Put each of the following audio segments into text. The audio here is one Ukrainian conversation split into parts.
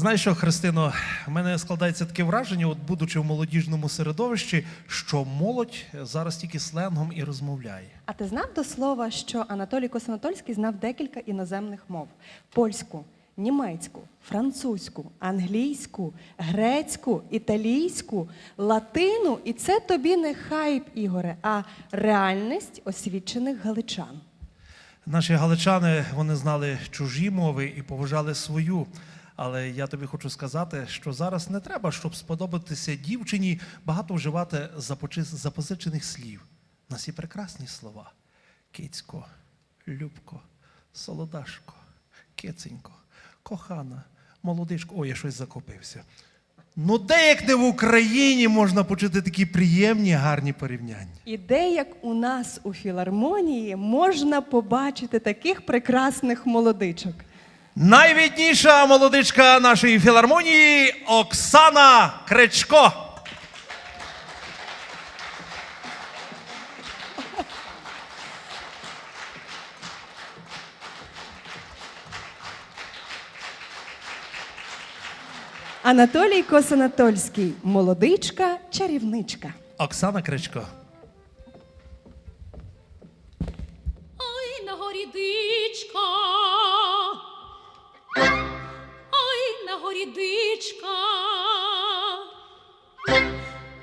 Знаєш що, Христино, в мене складається таке враження, от будучи в молодіжному середовищі, що молодь зараз тільки сленгом і розмовляє. А ти знав до слова, що Анатолій Косанатольський знав декілька іноземних мов: польську, німецьку, французьку, англійську, грецьку, італійську, латину, і це тобі не хайп, Ігоре, а реальність освічених галичан. Наші галичани вони знали чужі мови і поважали свою. Але я тобі хочу сказати, що зараз не треба, щоб сподобатися дівчині, багато вживати запозичених слів. У нас є прекрасні слова: кицько, любко, солодашко, киценько, кохана, молодичко. Ой, я щось закопився. Ну, де як не в Україні можна почути такі приємні, гарні порівняння. І де як у нас у філармонії можна побачити таких прекрасних молодичок. Найвідніша молодичка нашої філармонії Оксана Кречко. Анатолій Косанатольський молодичка, чарівничка. Оксана Кречко. Ой, на горі дичка. На.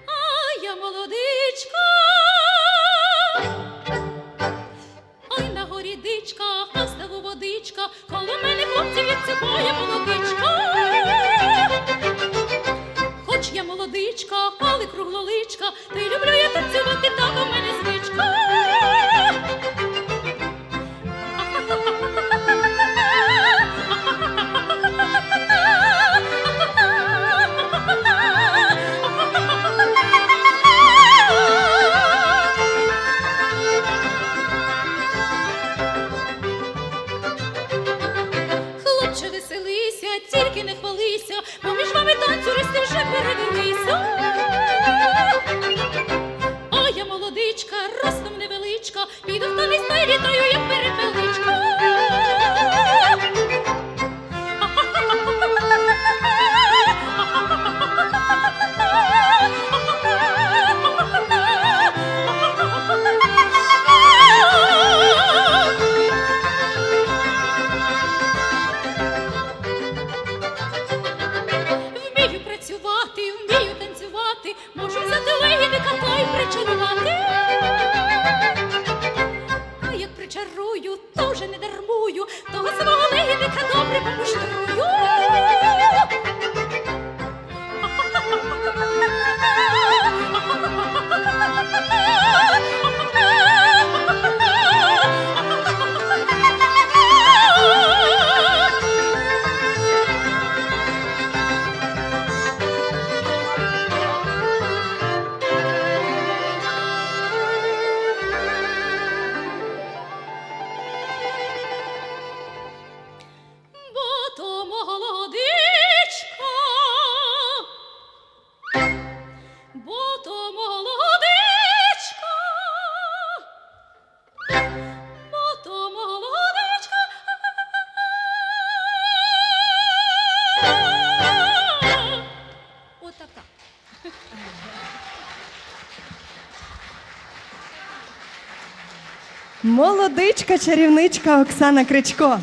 А я молодичка. Ой, на горі дичка, а ставу водичка. Коло мене хлопці відсипає молодичка. Хоч я молодичка, але круглоличка, й люблю веселися, тільки не хвалися, бо між вами танцюристи вже перевелися. А я молодичка, ростом невеличка, піду в танець та й літаю, як перепеличка. Молодичка, чарівничка Оксана Кричко.